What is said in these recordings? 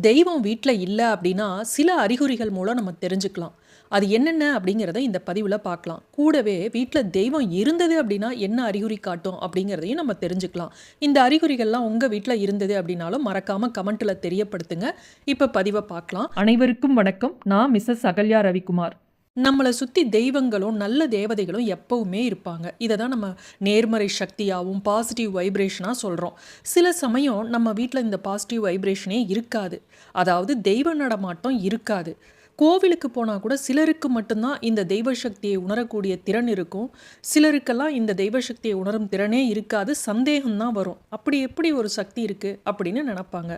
தெய்வம் வீட்டில் இல்லை அப்படின்னா, சில அறிகுறிகள் மூலம் நம்ம தெரிஞ்சுக்கலாம். அது என்னென்ன அப்படிங்கிறத இந்த பதிவில் பார்க்கலாம். கூடவே வீட்டில் தெய்வம் இருந்தது அப்படின்னா, என்ன அறிகுறி காட்டும் அப்படிங்கிறதையும் நம்ம தெரிஞ்சுக்கலாம். இந்த அறிகுறிகள்லாம் உங்கள் வீட்டில் இருந்தது அப்படின்னாலும் மறக்காமல் கமெண்ட்டில் தெரியப்படுத்துங்க. இப்போ பதிவை பார்க்கலாம். அனைவருக்கும் வணக்கம். நான் மிஸ்ஸஸ் அகல்யா ரவிக்குமார். நம்மளை சுற்றி தெய்வங்களும், நல்ல தேவதைகளும் எப்பவுமே இருப்பாங்க. இதை தான் நம்ம நேர்மறை சக்தியாகவும் பாசிட்டிவ் வைப்ரேஷனாக சொல்கிறோம் சில சமயம் நம்ம வீட்டில் இந்த பாசிட்டிவ் வைப்ரேஷனே இருக்காது. அதாவது தெய்வ நடமாட்டம் இருக்காது. கோவிலுக்கு போனால் கூட சிலருக்கு மட்டும்தான் இந்த தெய்வ சக்தியை உணரக்கூடிய திறன் இருக்கும். சிலருக்கெல்லாம் இந்த தெய்வ சக்தியை உணரும் திறனே இருக்காது. சந்தேகம் தான் வரும். அப்படி எப்படி ஒரு சக்தி இருக்குது அப்படின்னு நினப்பாங்க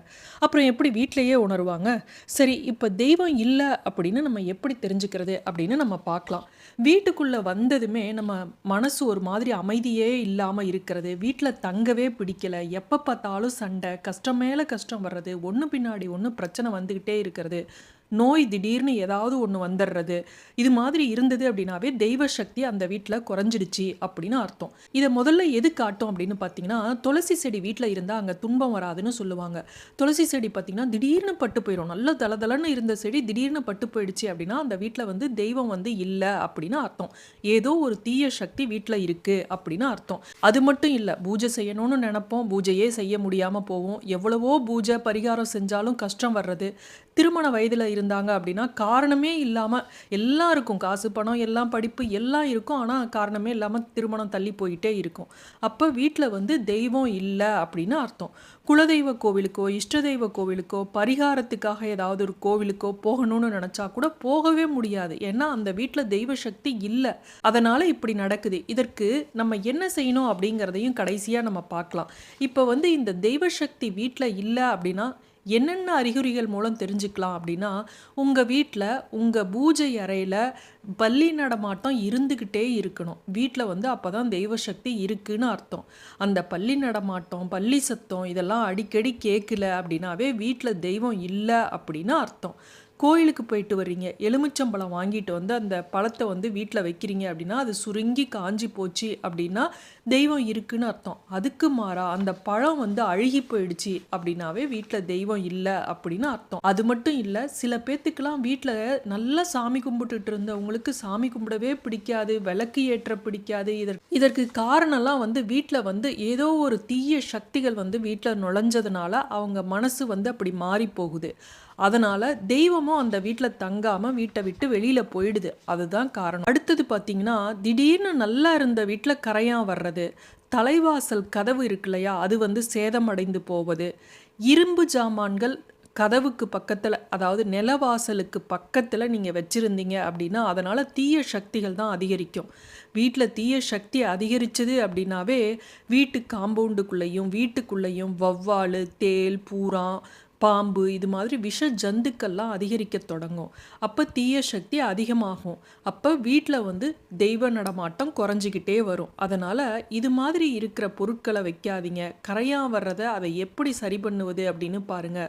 அப்புறம் எப்படி வீட்டிலையே உணருவாங்க? சரி இப்போ தெய்வம் இல்லை அப்படின்னு நம்ம எப்படி தெரிஞ்சுக்கிறது அப்படின்னு நம்ம பார்க்கலாம். வீட்டுக்குள்ளே வந்ததுமே நம்ம மனசு ஒரு மாதிரி அமைதியே இல்லாமல் இருக்கிறது. வீட்டில் தங்கவே பிடிக்கல. எப்போ பார்த்தாலும் சண்டை, கஷ்டம் மேலே கஷ்டம் வர்றது, ஒன்று பின்னாடி ஒன்று பிரச்சனை வந்துக்கிட்டே இருக்கிறது. நோய் திடீர்னு ஏதாவது ஒன்று வந்துடுறது இது மாதிரி இருந்தது அப்படின்னாவே தெய்வ சக்தி அந்த வீட்டில் குறைஞ்சிடுச்சு அப்படின்னு அர்த்தம். இதை முதல்ல எது காட்டும் அப்படின்னு பார்த்தீங்கன்னா, துளசி செடி வீட்டில் இருந்தால் அங்கே துன்பம் வராதுன்னு சொல்லுவாங்க. துளசி செடி பார்த்தீங்கன்னா, திடீர்னு பட்டு போயிடும் நல்ல தளதளன்னு இருந்த செடி திடீர்னு பட்டு போயிடுச்சு அப்படின்னா, அந்த வீட்டில் வந்து தெய்வம் வந்து இல்லை அப்படின்னு அர்த்தம். ஏதோ ஒரு தீய சக்தி வீட்டில் இருக்குது அப்படின்னு அர்த்தம். அது மட்டும் இல்லை பூஜை செய்யணும்னு நினப்போம் பூஜையே செய்ய முடியாமல் போவோம் எவ்வளவோ பூஜை, பரிகாரம் செஞ்சாலும் கஷ்டம் வர்றது. திருமண வயதில் இருந்தாங்க அப்படின்னா, காரணமே இல்லாமல் எல்லாம் இருக்கும் காசு, பணம், எல்லாம் படிப்பு எல்லாம் இருக்கும். ஆனால் காரணமே இல்லாமல் திருமணம் தள்ளி போயிட்டே இருக்கும். அப்போ வீட்டில் வந்து தெய்வம் இல்லை அப்படின்னு அர்த்தம். குலதெய்வ கோவிலுக்கோ, இஷ்ட தெய்வ கோவிலுக்கோ, பரிகாரத்துக்காக ஏதாவது ஒரு கோவிலுக்கோ போகணும்னு நினச்சா கூட போகவே முடியாது. ஏன்னா அந்த வீட்டில் தெய்வ சக்தி இல்லை அதனால் இப்படி நடக்குது. இதற்கு நம்ம என்ன செய்யணும் அப்படிங்கிறதையும் கடைசியாக நம்ம பார்க்கலாம். இப்போ வந்து இந்த தெய்வ சக்தி வீட்டில் இல்லை அப்படின்னா, என்னென்ன அறிகுறிகள் மூலம் தெரிஞ்சுக்கலாம் அப்படின்னா, உங்கள் வீட்டில் உங்கள் பூஜை அறையில் பள்ளி நடமாட்டம் இருந்துக்கிட்டே இருக்கணும். வீட்டில் வந்து அப்பதான் தெய்வ சக்தி இருக்குன்னு அர்த்தம். அந்த பள்ளி நடமாட்டம், பள்ளி சத்தம் இதெல்லாம் அடிக்கடி கேட்கல அப்படின்னாவே வீட்டில் தெய்வம் இல்லை அப்படின்னு அர்த்தம். கோயிலுக்கு போயிட்டு வர்றீங்க. எலுமிச்சம்பழம் வாங்கிட்டு வந்து அந்த பழத்தை வந்து வீட்டில் வைக்கிறீங்க அப்படின்னா, அது சுருங்கி காஞ்சி போச்சு அப்படின்னா, தெய்வம் இருக்குன்னு அர்த்தம். அதுக்கு மாறா அந்த பழம் வந்து அழுகி போயிடுச்சு அப்படின்னாவே வீட்டில் தெய்வம் இல்லை அப்படின்னு அர்த்தம். அது மட்டும் இல்லை சில பேர்த்துக்கெல்லாம் வீட்டில் நல்லா சாமி கும்பிட்டுட்டு இருந்தவங்களுக்கு சாமி கும்பிடவே பிடிக்காது. விளக்கு ஏற்ற பிடிக்காது. இதற்கு இதற்கு காரணம்லாம் வந்து வீட்டில் வந்து ஏதோ ஒரு தீய சக்திகள் வந்து வீட்டில் நுழைஞ்சதுனால, அவங்க மனசு வந்து அப்படி மாறி போகுது. அதனால் தெய்வமும் அந்த வீட்டில் தங்காமல் வீட்டை விட்டு வெளியில் போயிடுது. அதுதான் காரணம். அடுத்தது பார்த்தீங்கன்னா, திடீர்னு நல்லா இருந்த வீட்டில் கரையான் வர்றது. தலைவாசல் கதவு இருக்கு இல்லையா? அது வந்து சேதமடைந்து போவது. இரும்பு ஜாமான்கள் கதவுக்கு பக்கத்தில் அதாவது நிலவாசலுக்கு பக்கத்தில் நீங்கள் வச்சுருந்தீங்க அப்படின்னா, அதனால் தீய சக்திகள் தான் அதிகரிக்கும். வீட்டில் தீய சக்தி அதிகரிச்சது அப்படின்னாவே, வீட்டு காம்பவுண்டுக்குள்ளேயும், வீட்டுக்குள்ளேயும் வௌவால் தேள், பூரா பாம்பு இது மாதிரி விஷ ஜந்துக்கள்லாம் அதிகரிக்க தொடங்கும். அப்போ தீய சக்தி அதிகமாகும். அப்போ வீட்டில் வந்து தெய்வ நடமாட்டம் குறைஞ்சிக்கிட்டே வரும். அதனால் இது மாதிரி இருக்கிற பொருட்களை வைக்காதீங்க. கரையாக வர்றத அதை எப்படி சரி பண்ணுவது அப்படின்னு பாருங்க.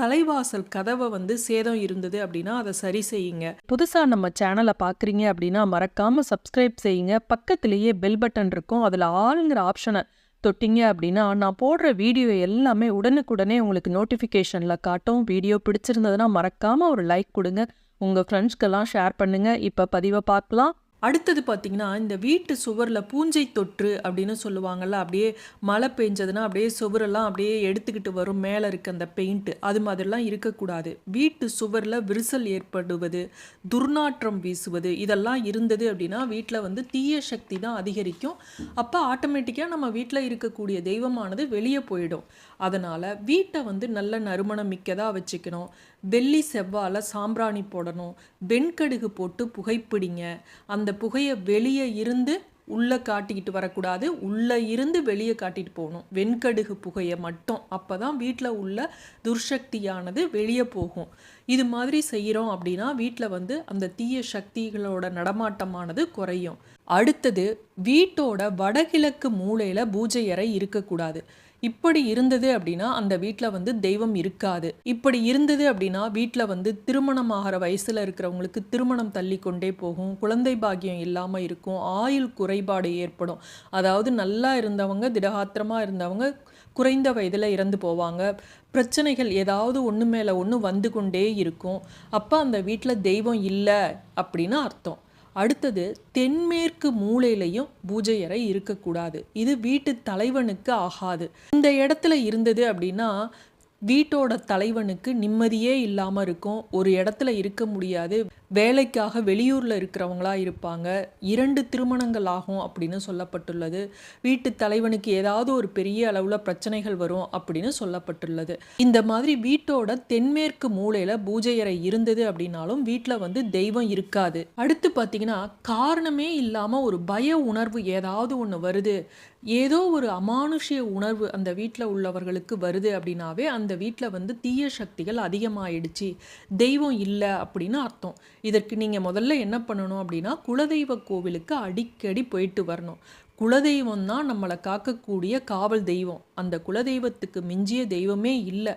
தலைவாசல் கதவை வந்து சேதம் இருந்தது அப்படின்னா, அதை சரி செய்யுங்க. புதுசாக நம்ம சேனலை பார்க்குறீங்க அப்படின்னா, மறக்காம சப்ஸ்கிரைப் செய்யுங்க. பக்கத்திலேயே பெல் பட்டன் இருக்கும். அதில் ஆளுங்கிற ஆப்ஷனை தொட்டிங்க அப்படின்னா, நான் போடுற வீடியோ எல்லாமே உடனுக்குடனே உங்களுக்கு நோட்டிஃபிகேஷன்ல காட்டும். வீடியோ பிடிச்சிருந்ததுன்னா மறக்காம ஒரு லைக் கொடுங்க உங்க ஃப்ரெண்ட்ஸ்க்கெல்லாம் ஷேர் பண்ணுங்க. இப்ப பதிவ பார்க்கலாம். அடுத்தது பார்த்தீங்கன்னா, இந்த வீட்டு சுவரில் பூஞ்சை தொற்று அப்படின்னு சொல்லுவாங்கல்ல. அப்படியே மழை பெஞ்சதுன்னா, அப்படியே சுவரெல்லாம் அப்படியே எடுத்துக்கிட்டு வரும். மேலே இருக்க அந்த பெயிண்ட்டு அது மாதிரிலாம் இருக்கக்கூடாது. வீட்டு சுவரில் விரிசல் ஏற்படுவது, துர்நாற்றம் வீசுவது இதெல்லாம் இருந்தது அப்படின்னா, வீட்டில் வந்து தீய சக்தி தான் அதிகரிக்கும். அப்போ ஆட்டோமேட்டிக்காக நம்ம வீட்டில் இருக்கக்கூடிய தெய்வமானது வெளியே போயிடும். அதனால் வீட்டை வந்து நல்ல நறுமணம் மிக்கதாக வச்சுக்கணும். வெள்ளி, செவ்வால சாம்பிராணி போடணும். வெண்கடுகு போட்டு புகைப்பிடிங்க. அந்த புகையை வெளியே இருந்து உள்ளே காட்டிக்கிட்டு வரக்கூடாது. உள்ளே இருந்து வெளியே காட்டிட்டு போகணும். வெண்கடுகு புகையை மட்டும். அப்போ தான் வீட்டில் உள்ள துர்சக்தியானது வெளியே போகும். இது மாதிரி செய்கிறோம் அப்படின்னா, வீட்டில் வந்து அந்த தீய சக்திகளோட நடமாட்டமானது குறையும். அடுத்தது வீட்டோட வடகிழக்கு மூலையில் பூஜை அறை இருக்கக்கூடாது. இப்படி இருந்தது அப்படின்னா, அந்த வீட்டில் வந்து தெய்வம் இருக்காது. இப்படி இருந்தது அப்படின்னா, வீட்டில் வந்து திருமணம் ஆகிற வயசில் இருக்கிறவங்களுக்கு திருமணம் தள்ளி கொண்டே போகும். குழந்தை பாக்கியம் இல்லாமல் இருக்கும். ஆயுள் குறைபாடு ஏற்படும். அதாவது நல்லா இருந்தவங்க, திடகாத்திரமாக இருந்தவங்க குறைந்த வயதில் இறந்து போவாங்க பிரச்சனைகள் ஏதாவது ஒன்று மேலே ஒன்று வந்து கொண்டே இருக்கும் அப்போ அந்த வீட்டில் தெய்வம் இல்லை அப்படின்னு அர்த்தம் அடுத்தது தென்மேற்கு மூலையிலையும் பூஜை அறை இருக்கக்கூடாது. இது வீட்டு தலைவனுக்கு ஆகாது. இந்த இடத்துல இருந்தது அப்படின்னா வீட்டோட தலைவனுக்கு நிம்மதியே இல்லாமல் இருக்கும். ஒரு இடத்துல இருக்க முடியாது. வேலைக்காக வெளியூரில் இருக்கிறவங்களா இருப்பாங்க. இரண்டு திருமணங்கள் ஆகும் அப்படின்னு சொல்லப்பட்டுள்ளது. வீட்டு தலைவனுக்கு ஏதாவது ஒரு பெரிய அளவில் பிரச்சனைகள் வரும் அப்படின்னு சொல்லப்பட்டுள்ளது. இந்த மாதிரி வீட்டோட தென்மேற்கு மூலையில் பூஜை அறை இருந்தது அப்படின்னாலும் வீட்டில் வந்து தெய்வம் இருக்காது. அடுத்து பார்த்தீங்கன்னா காரணமே இல்லாமல் ஒரு பய உணர்வு ஏதாவது ஒன்று வருது. ஏதோ ஒரு அமானுஷ்ய உணர்வு அந்த வீட்டில் உள்ளவர்களுக்கு வருது அப்படின்னாவே அந்த வீட்டில் வந்து தீய சக்திகள் அதிகமாயிடுச்சு. தெய்வம் இல்லை அப்படின்னு அர்த்தம். இதற்கு நீங்கள் முதல்ல என்ன பண்ணணும் அப்படின்னா குலதெய்வ கோவிலுக்கு அடிக்கடி போயிட்டு வரணும். குலதெய்வம் தான் நம்மளை காக்கக்கூடிய காவல் தெய்வம். அந்த குலதெய்வத்துக்கு மிஞ்சிய தெய்வமே இல்லை.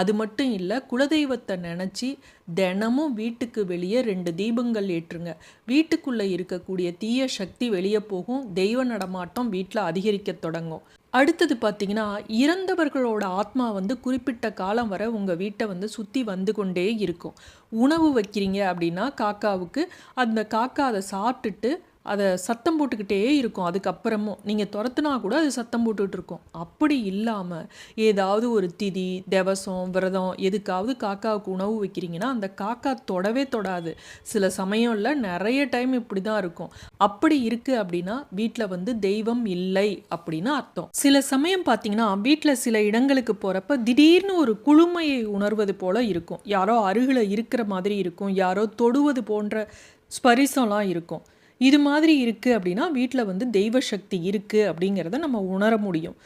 அது மட்டும் இல்லை குலதெய்வத்தை நினச்சி தினமும் வீட்டுக்கு வெளியே ரெண்டு தீபங்கள் ஏற்றுங்க. வீட்டுக்குள்ளே இருக்கக்கூடிய தீய சக்தி வெளியே போகும். தெய்வ நடமாட்டம் வீட்டில் அதிகரிக்க தொடங்கும். அடுத்தது பார்த்தீங்கன்னா இறந்தவர்களோட ஆத்மா வந்து குறிப்பிட்ட காலம் வரை உங்கள் வீட்டை வந்து சுற்றி வந்து கொண்டே இருக்கும். உணவு வைக்கிறீங்க அப்படின்னா காக்காவுக்கு அந்த காக்கா அதை சாப்பிட்டுட்டு அதை சத்தம் போட்டுக்கிட்டே இருக்கும். அதுக்கப்புறமும் நீங்கள் துரத்துனா கூட அது சத்தம் போட்டுக்கிட்டு இருக்கும். அப்படி இல்லாமல் ஏதாவது ஒரு திதி திவசம் விரதம் எதுக்காவது காக்காவுக்கு உணவு வைக்கிறீங்கன்னா அந்த காக்கா தொடவே தொடாது. சில சமயம்ல நிறைய டைம் இப்படி தான் இருக்கும். அப்படி இருக்குது அப்படின்னா வீட்டில் வந்து தெய்வம் இல்லை அப்படின்னு அர்த்தம். சில சமயம் பார்த்தீங்கன்னா வீட்டில் சில இடங்களுக்கு போகிறப்ப திடீர்னு ஒரு குளுமையை உணர்வது போல இருக்கும். யாரோ அருகில் இருக்கிற மாதிரி இருக்கும். யாரோ தொடுவது போன்ற ஸ்பரிசம்லாம் இருக்கும். இது மாதிரி இருக்குது அப்படின்னா வீட்டில் வந்து தெய்வ சக்தி இருக்குது அப்படிங்கிறத நம்ம உணர முடியும்.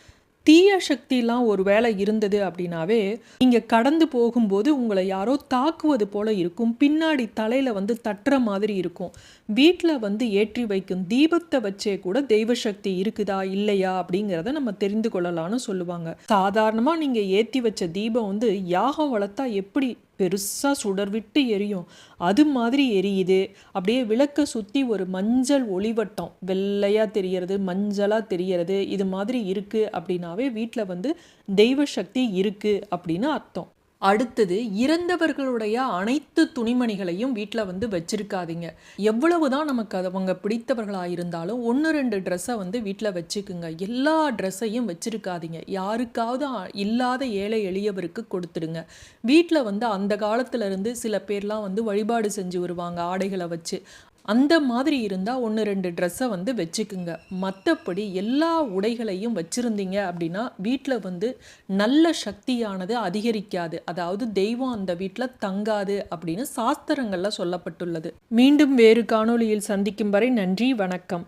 தீய சக்திலாம் ஒரு வேளை இருந்தது அப்படின்னாவே நீங்கள் கடந்து போகும்போது உங்களை யாரோ தாக்குவது போல இருக்கும். பின்னாடி தலையில் வந்து தட்டுற மாதிரி இருக்கும். வீட்டில் வந்து ஏற்றி வைக்கும் தீபத்தை வச்சே கூட தெய்வ சக்தி இருக்குதா இல்லையா அப்படிங்கிறத நம்ம தெரிந்து கொள்ளலாம்னு சொல்லுவாங்க. சாதாரணமாக நீங்கள் ஏற்றி வச்ச தீபம் வந்து யாகம் வளர்த்தா எப்படி பெருசாக சுடர் விட்டு எரியும். அது மாதிரி எரியுது. அப்படியே விளக்கை சுற்றி ஒரு மஞ்சள் ஒளிவட்டம். வெள்ளையாக தெரியறது மஞ்சளாக தெரியறது இது மாதிரி இருக்குது அப்படின்னாவே வீட்டில் வந்து தெய்வ சக்தி இருக்குது அப்படின்னு அர்த்தம். அடுத்தது இறந்தவர்களுடைய அனைத்து துணிமணிகளையும் வீட்டில் வந்து வச்சிருக்காதீங்க. எவ்வளவு தான் நமக்கு அவங்க பிடித்தவர்களாக இருந்தாலும் ஒன்று ரெண்டு ட்ரெஸ்ஸை வந்து வீட்டில் வச்சுக்குங்க. எல்லா ட்ரெஸ்ஸையும் வச்சிருக்காதீங்க. யாருக்காவது இல்லாத ஏழை எளியவருக்கு கொடுத்துடுங்க. வீட்டில் வந்து அந்த காலத்துலேருந்து சில பேர்லாம் வந்து வழிபாடு செஞ்சு வருவாங்க ஆடைகளை வச்சு. அந்த மாதிரி இருந்தால் ஒன்று ரெண்டு ட்ரெஸ்ஸை வந்து வச்சுக்குங்க. மற்றபடி எல்லா உடைகளையும் வச்சுருந்தீங்க அப்படின்னா வீட்டில் வந்து நல்ல சக்தியானது அதிகரிக்காது. அதாவது தெய்வம் அந்த வீட்டில் தங்காது அப்படின்னு சாஸ்திரங்களில் சொல்லப்பட்டுள்ளது. மீண்டும் வேறு காணொளியில் சந்திக்கும் வரை நன்றி வணக்கம்.